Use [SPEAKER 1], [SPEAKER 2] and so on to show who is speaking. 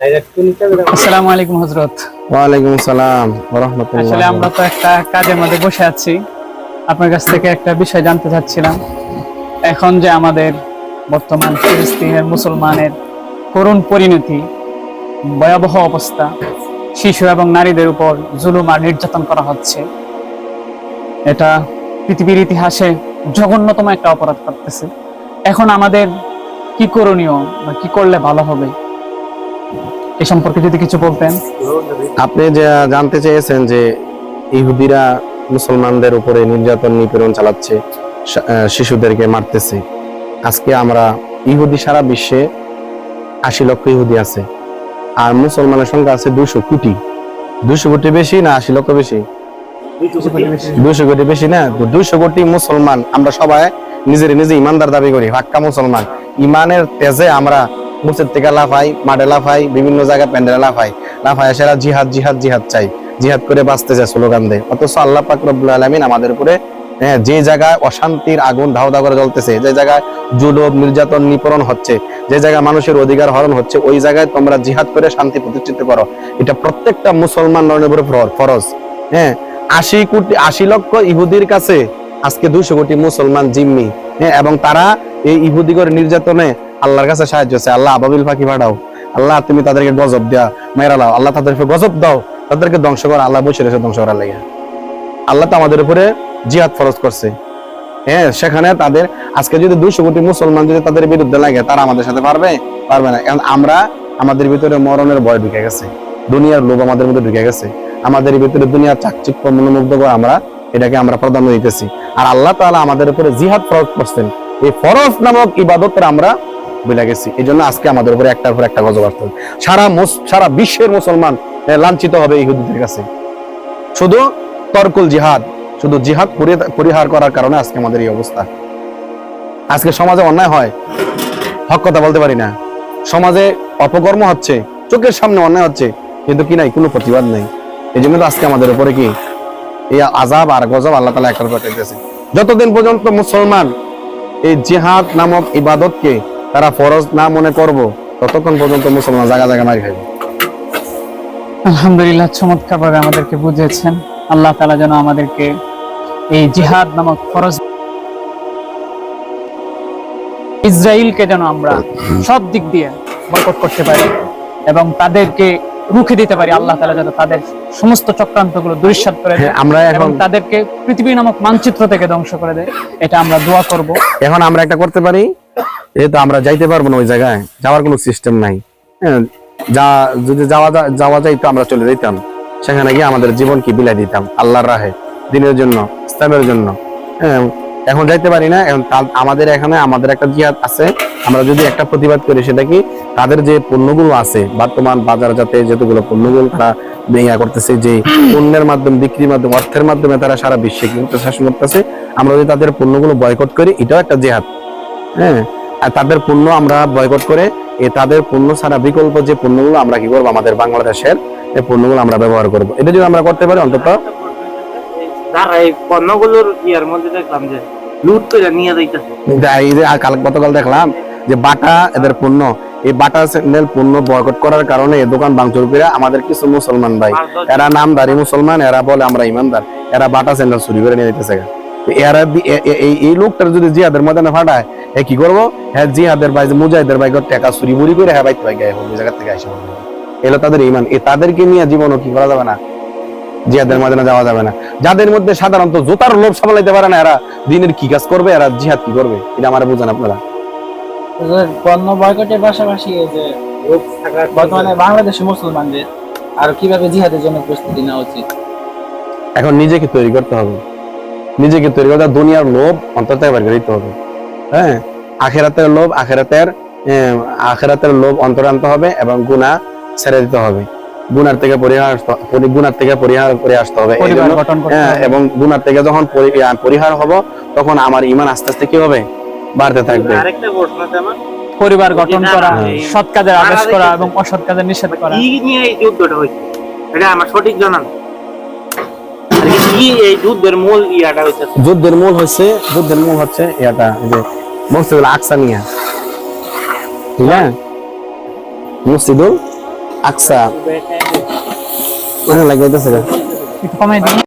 [SPEAKER 1] আসসালামু আলাইকুম হজরত
[SPEAKER 2] ওয়ালাইকুম আসসালাম
[SPEAKER 1] আসলে আমরা তো একটা কাজের মধ্যে বসে আছি। আপনার কাছ থেকে একটা বিষয় জানতে চাচ্ছিলাম। এখন যে আমাদের বর্তমান ফিলিস্তিনের মুসলমানের করুণ পরিণতি ভয়াবহ অবস্থা শিশু এবং নারীদের উপর জুলুম আর নির্যাতন করা হচ্ছে এটা পৃথিবীর ইতিহাসে জঘন্যতম একটা অপরাধ করতেছে। এখন আমাদের কি করণীয় বা কি করলে ভালো হবে? এ সম্পর্কে যদি কিছু বলতেন।
[SPEAKER 2] আপনি যে জানতে চেয়েছেন যে ইহুদিরা মুসলমানদের উপরে নির্যাতন নিপীড়ন চালাচ্ছে শিশুদেরকে মারতেছে। আজকে আমরা ইহুদি সারা বিশ্বে আশি লক্ষ ইহুদি আছে আর মুসলমানের সংখ্যা আছে দুশো কোটি। দুশো কোটি বেশি না আশি লক্ষ বেশি? দুশো কোটি বেশি। না? তো দুশো কোটি মুসলমান আমরা সবাই নিজের নিজে ইমানদার দাবি করি হাক্কা মুসলমান। ইমানের তেজে আমরা মুসের থেকে লাফাই মাঠে লাফাই বিভিন্ন জায়গায় প্যান্ডেলে লাফাই। লাফাই সেরা জিহাদ জিহাদ জিহাদ চাই। জিহাদ করে বাঁচতে চায় স্লোগান দেয়। অথচ আল্লাহ পাক রব্বুল আলামিন আমাদের উপরে হ্যাঁ, যে জায়গায় অশান্তির আগুন ধাও ধাও করে জ্বলতেছে যে জায়গায় জুলুম নির্যাতন নিপরণ হচ্ছে যে জায়গায় মানুষের অধিকার হরণ হচ্ছে ওই জায়গায় তোমরা জিহাদ করে শান্তি প্রতিষ্ঠিত করো। এটা প্রত্যেকটা মুসলমান নরের উপরে ফর- ফরজ। হ্যাঁ আশি কোটি আশি লক্ষ ইহুদির কাছে আজকে দুশো কোটি মুসলমান জিম্মি। হ্যাঁ এবং তারা এই ইহুদিগর নির্যাতনে আল্লাহর কাছে সাহায্য চায় আল্লাহ আবাবিল ফাঁকি পাঠাও আল্লাহ, তুমি তাদেরকে গজব দেয়া মেয়েরা লাও। আল্লাহ তাদেরকে গজব দাও, তাদেরকে ধ্বংস করো, আল্লাহ বসে রয়েছে ধ্বংস করার লাগে। আল্লাহ তো আমাদের উপরে জিহাদ ফরজ করছে। হ্যাঁ সেখানে তাদের, আজকে যদি দুইশো কোটি মুসলমান যদি তাদের বিরুদ্ধে লাগে, তারা আমাদের সাথে পারবে? পারবে না। কারণ আমরা আমাদের ভিতরে মরণের ভয় ঢুকে গেছে। দুনিয়ার লোভ আমাদের মধ্যে ঢুকে গেছে। আমাদের ভিতরে দুনিয়ার চাকচিক্য মনোমুগ্ধ করে আমরা এটাকে আমরা প্রাধান্য দিতেছি। আর আল্লাহ তাআলা আমাদের উপরে জিহাদ ফরজ করছেন। এই ফরজ নামক ইবাদতের আমরা ভুলে গেছি। এই জন্য আজকে আমাদের উপরে একটার পর একটা গজব আসতে। সারা সারা বিশ্বের মুসলমান লাঞ্ছিত হবে ইহুদিদের কাছে। শুধু তরকুল জিহাদ, শুধু জিহাদ পরিহার করার কারণে আজকে আমাদের এই অবস্থা। আজকে সমাজে অন্যায় হয়। হক কথা বলতে পারি না। সমাজে অপকর্ম হচ্ছে, চোখের সামনে অন্যায় হচ্ছে, কিন্তু কি নাই, কোনো প্রতিবাদ নেই। এই জন্য তো আজকে আমাদের উপরে কি? এই আজাব আর গজব আল্লাহ তালা একটার পাঠাইতেছে যতদিন পর্যন্ত মুসলমান এই জিহাদ নামক ইবাদতকে তারা ফরজ না মনে করব ততক্ষণ পর্যন্ত মুসলমান জায়গা জায়গা মারি খাইবে।
[SPEAKER 1] আলহামদুলিল্লাহ চমৎকার ভাবে আমাদেরকে বুঝিয়েছেন। আল্লাহ তালা যেন আমাদেরকে এই জিহাদ নামক ফরজ ইসরায়েলকে যেন আমরা সব দিক দিয়ে বয়কট করতে পারি এবং তাদেরকে রুখে দিতে পারি আল্লাহ তালা যাতে তাদের সমস্ত চক্রান্তগুলো দুরিশ্বাত করে দেয়
[SPEAKER 2] হ্যাঁ, আমরা
[SPEAKER 1] এবং
[SPEAKER 2] এখন
[SPEAKER 1] তাদেরকে পৃথিবী নামক মানচিত্র থেকে ধ্বংস করে দেয়। এটা আমরা দোয়া করব।
[SPEAKER 2] এখন আমরা একটা করতে পারি যেহেতু আমরা যাইতে পারব না ওই জায়গায়। যাওয়ার কোনো সিস্টেম নাই। হ্যাঁ, যা যদি যাওয়া যাওয়া যাইতো আমরা চলে যেতাম সেখানে গিয়ে আমাদের জীবন কি বিলাই দিতাম আল্লাহর রাহে দিনের জন্য ইসলামের জন্য। হ্যাঁ, এখন যাইতে পারি না এখন আমাদের এখানে আমাদের একটা জিহাদ আছে। আমরা যদি একটা প্রতিবাদ করি সেটা কি তাদের যে পণ্যগুলো আছে বর্তমান বাজার যাতে যেগুলো পণ্যগুলো তারা ইয়া করতেছে যে পণ্যের মাধ্যমে বিক্রির মাধ্যমে অর্থের মাধ্যমে তারা সারা বিশ্বে কিন্তু শাসন করতেছে আমরা যদি তাদের পণ্যগুলো বয়কট করি এটাও একটা জেহাদ। হ্যাঁ তাদের পণ্য আমরা বয়কট করে এ তাদের পণ্য ছাড়া বিকল্প যে পণ্যগুলো আমরা কি করব? আমাদের বাংলাদেশের এই পণ্যগুলো আমরা ব্যবহার করব। এটা যদি আমরা করতে পারি অন্তত।
[SPEAKER 3] পণ্যগুলোর ইয়ার মধ্যে দেখলাম যে লুট করে নিয়ে যাইতেছে।
[SPEAKER 2] এই যে আর কাল গতকাল দেখলাম যে বাটা এদের পণ্য এই বাটা স্যান্ডেল পণ্য বয়কট করার কারণে দোকান ভাঙচুর করে আমাদের কিছু মুসলমান ভাই এরা নামদারি মুসলমান এরা বলে আমরা ইমানদার এরা বাটা স্যান্ডেল চুরি করে নিয়ে যেতেছে এরা এই লোকটার যদি জিহাদের ময়দানে ফাটায় এ কি করব? হ্যাঁ জিহাদের ভাই মুজাহিদের ভাই টাকা চুরি বুড়ি করে হ্যাঁ বাইতে ভাই গায়ে ওই জায়গা থেকে আসে। এলো তাদের ইমান এ তাদেরকে নিয়ে জীবনও কি করা যাবে না? জিহাদের ময়দানে যাওয়া যাবে না। যাদের মধ্যে সাধারণত জোতার লোভ সামলাইতে পারে না এরা দিনের কি কাজ করবে? এরা জিহাদ কি করবে? এটা আমার বুঝেন আপনারা।
[SPEAKER 4] পণ্য বয়কটের পাশাপাশি যে বর্তমানে বাংলাদেশি মুসলমানদের আর কীভাবে জিহাদের জন্য প্রস্তুতি নেওয়া উচিত?
[SPEAKER 2] এখন নিজেকে তৈরি করতে হবে। নিজেকে তৈরি করতে হবে, দুনিয়ার লোভ অন্তর থেকে বের হবে। হ্যাঁ আখেরাতের লোভ আখেরাতের আখেরাতের লোভ অন্তর আনতে হবে এবং গুনাহ ছেড়ে দিতে হবে। গুনার থেকে পরিহার গুনার থেকে পরিহার করে আসতে হবে। এই
[SPEAKER 1] পরিবার
[SPEAKER 2] জন্য,
[SPEAKER 1] গঠন করতে
[SPEAKER 2] হ্যাঁ,
[SPEAKER 1] হবে।
[SPEAKER 2] এবং গুনার থেকে যখন পরিহার হব তখন আমার ইমান আস্তে আস্তে কি হবে? বাড়তে থাকবে।
[SPEAKER 3] আরেকটা প্রশ্ন আছে আমার।
[SPEAKER 1] পরিবার গঠন করা
[SPEAKER 2] হ্যাঁ।
[SPEAKER 1] সৎ কাজের আদেশ করা এবং অসৎ কাজের নিষেধ করা।
[SPEAKER 3] কি নিয়ে এই যুদ্ধটা হয়েছে। এটা আমার সঠিক জানা নেই। আর কি এই যুদ্ধের মূল ইয়াটা হয়েছে
[SPEAKER 2] যুদ্ধের মূল হচ্ছে যুদ্ধের মূল হচ্ছে এটা যে মসজিদুল আকসা নিয়া। ঠিক না মসজিদুল
[SPEAKER 3] আকসা ওখানে লাগাইতেছে
[SPEAKER 1] কমাই দিন।